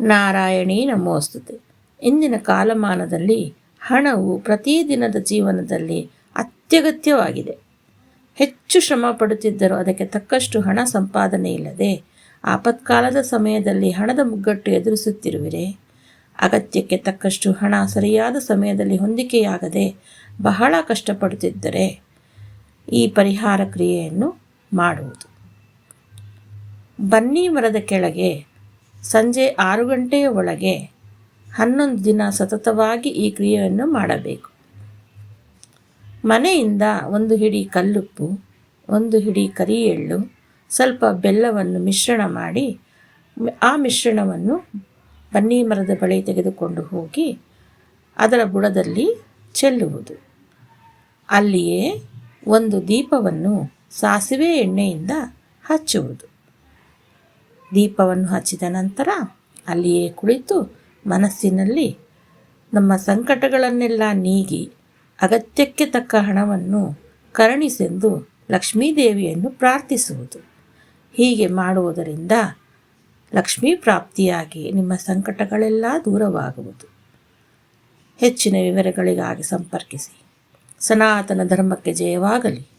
ನಾರಾಯಣೀ ನಮೋಸ್ತುತೆ. ಇಂದಿನ ಕಾಲಮಾನದಲ್ಲಿ ಹಣವು ಪ್ರತಿದಿನದ ಜೀವನದಲ್ಲಿ ಅತ್ಯಗತ್ಯವಾಗಿದೆ. ಹೆಚ್ಚು ಶ್ರಮ ಪಡುತ್ತಿದ್ದರೂ ಅದಕ್ಕೆ ತಕ್ಕಷ್ಟು ಹಣ ಸಂಪಾದನೆ ಇಲ್ಲದೆ ಆಪತ್ಕಾಲದ ಸಮಯದಲ್ಲಿ ಹಣದ ಮುಗ್ಗಟ್ಟು ಎದುರಿಸುತ್ತಿರುವಿರೆ? ಅಗತ್ಯಕ್ಕೆ ತಕ್ಕಷ್ಟು ಹಣ ಸರಿಯಾದ ಸಮಯದಲ್ಲಿ ಹೊಂದಿಕೆಯಾಗದೆ ಬಹಳ ಕಷ್ಟಪಡುತ್ತಿದ್ದರೆ ಈ ಪರಿಹಾರ ಕ್ರಿಯೆಯನ್ನು ಮಾಡುವುದು. ಬನ್ನಿ ಮರದ ಕೆಳಗೆ ಸಂಜೆ ಆರು ಗಂಟೆಯ ಒಳಗೆ ಹನ್ನೊಂದು ದಿನ ಸತತವಾಗಿ ಈ ಕ್ರಿಯೆಯನ್ನು ಮಾಡಬೇಕು. ಮನೆಯಿಂದ ಒಂದು ಹಿಡಿ ಕಲ್ಲುಪ್ಪು, ಒಂದು ಹಿಡಿ ಕರಿ ಎಳ್ಳು ಸ್ವಲ್ಪ ಬೆಲ್ಲವನ್ನು ಮಿಶ್ರಣ ಮಾಡಿ ಆ ಮಿಶ್ರಣವನ್ನು ಬನ್ನಿ ಮರದ ಬಳಿ ತೆಗೆದುಕೊಂಡು ಹೋಗಿ ಅದರ ಬುಡದಲ್ಲಿ ಚೆಲ್ಲುವುದು. ಅಲ್ಲಿಯೇ ಒಂದು ದೀಪವನ್ನು ಸಾಸಿವೆ ಎಣ್ಣೆಯಿಂದ ಹಚ್ಚುವುದು. ದೀಪವನ್ನು ಹಚ್ಚಿದ ನಂತರ ಅಲ್ಲಿಯೇ ಕುಳಿತು ಮನಸ್ಸಿನಲ್ಲಿ ನಮ್ಮ ಸಂಕಟಗಳನ್ನೆಲ್ಲ ನೀಗಿ ಅಗತ್ಯಕ್ಕೆ ತಕ್ಕ ಹಣವನ್ನು ಕರುಣಿಸೆಂದು ಲಕ್ಷ್ಮೀದೇವಿಯನ್ನು ಪ್ರಾರ್ಥಿಸುವುದು. ಹೀಗೆ ಮಾಡುವುದರಿಂದ ಲಕ್ಷ್ಮೀ ಪ್ರಾಪ್ತಿಯಾಗಿ ನಿಮ್ಮ ಸಂಕಟಗಳೆಲ್ಲ ದೂರವಾಗುವುದು. ಹೆಚ್ಚಿನ ವಿವರಗಳಿಗಾಗಿ ಸಂಪರ್ಕಿಸಿ. ಸನಾತನ ಧರ್ಮಕ್ಕೆ ಜಯವಾಗಲಿ.